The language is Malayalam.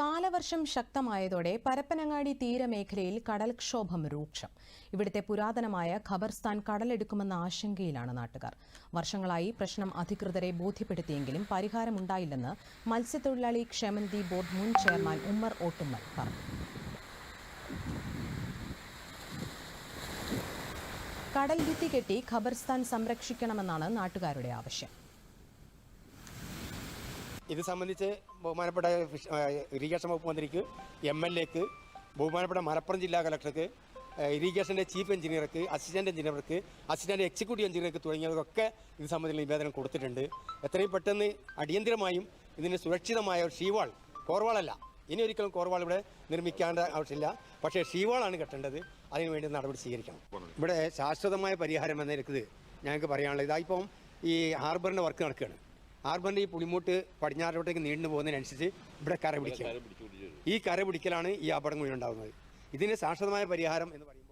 കാലവർഷം ശക്തമായതോടെ പരപ്പനങ്ങാടി തീരമേഖലയിൽ കടൽക്ഷോഭം രൂക്ഷം. ഇവിടുത്തെ പുരാതനമായ ഖബർസ്ഥാൻ കടലെടുക്കുമെന്ന ആശങ്കയിലാണ് നാട്ടുകാർ. വർഷങ്ങളായി പ്രശ്നം അധികൃതരെ ബോധ്യപ്പെടുത്തിയെങ്കിലും പരിഹാരമുണ്ടായില്ലെന്ന് മത്സ്യത്തൊഴിലാളി ക്ഷേമനിധി ബോർഡ് മുൻ ചെയർമാൻ ഉമ്മർ ഓട്ടുമ്മൽ പറഞ്ഞു. കടൽ ഭിത്തി കെട്ടി ഖബർസ്ഥാൻ സംരക്ഷിക്കണമെന്നാണ് നാട്ടുകാരുടെ ആവശ്യം. ഇത് സംബന്ധിച്ച് ബഹുമാനപ്പെട്ട ഇറിഗേഷൻ വകുപ്പ് മന്ത്രിക്ക് എം എൽ എക്ക് ബഹുമാനപ്പെട്ട മലപ്പുറം ജില്ലാ കളക്ടർക്ക് ഇറിഗേഷന്റെ ചീഫ് എഞ്ചിനീയർക്ക് അസിസ്റ്റന്റ് എഞ്ചിനീയർക്ക് അസിസ്റ്റന്റ് എക്സിക്യൂട്ടീവ് എഞ്ചിനീയർക്ക് തുടങ്ങിയവർക്കൊക്കെ ഇത് സംബന്ധിച്ച് നിവേദനം കൊടുത്തിട്ടുണ്ട്. എത്രയും പെട്ടെന്ന് അടിയന്തിരമായും ഇതിന് സുരക്ഷിതമായ ഒരു ഷീവാൾ കോർവാളല്ല. ഇനി ഒരിക്കലും കോർവാൾ ഇവിടെ നിർമ്മിക്കേണ്ട ആവശ്യമില്ല. പക്ഷേ ഷീവാളാണ് കെട്ടേണ്ടത്. അതിനുവേണ്ടി നടപടി സ്വീകരിക്കണം. ഇവിടെ ശാശ്വതമായ പരിഹാരം എന്ന നിരക്ക് ഞങ്ങൾക്ക് പറയാനുള്ളത്. ഇതായിപ്പം ഈ ഹാർബറിന്റെ വർക്ക് നടക്കുകയാണ്. ഹാർബറിന്റെ ഈ പുളിമൂട്ട് പടിഞ്ഞാറോട്ടേക്ക് നീണ്ടു പോകുന്നതിനനുസരിച്ച് ഇവിടെ കര പിടിക്കും. ഈ കര പിടിക്കലാണ് ഈ അപകടങ്ങൾ ഉണ്ടാകുന്നത്. ഇതിന് ശാശ്വതമായ പരിഹാരം എന്ന് പറയുന്നത്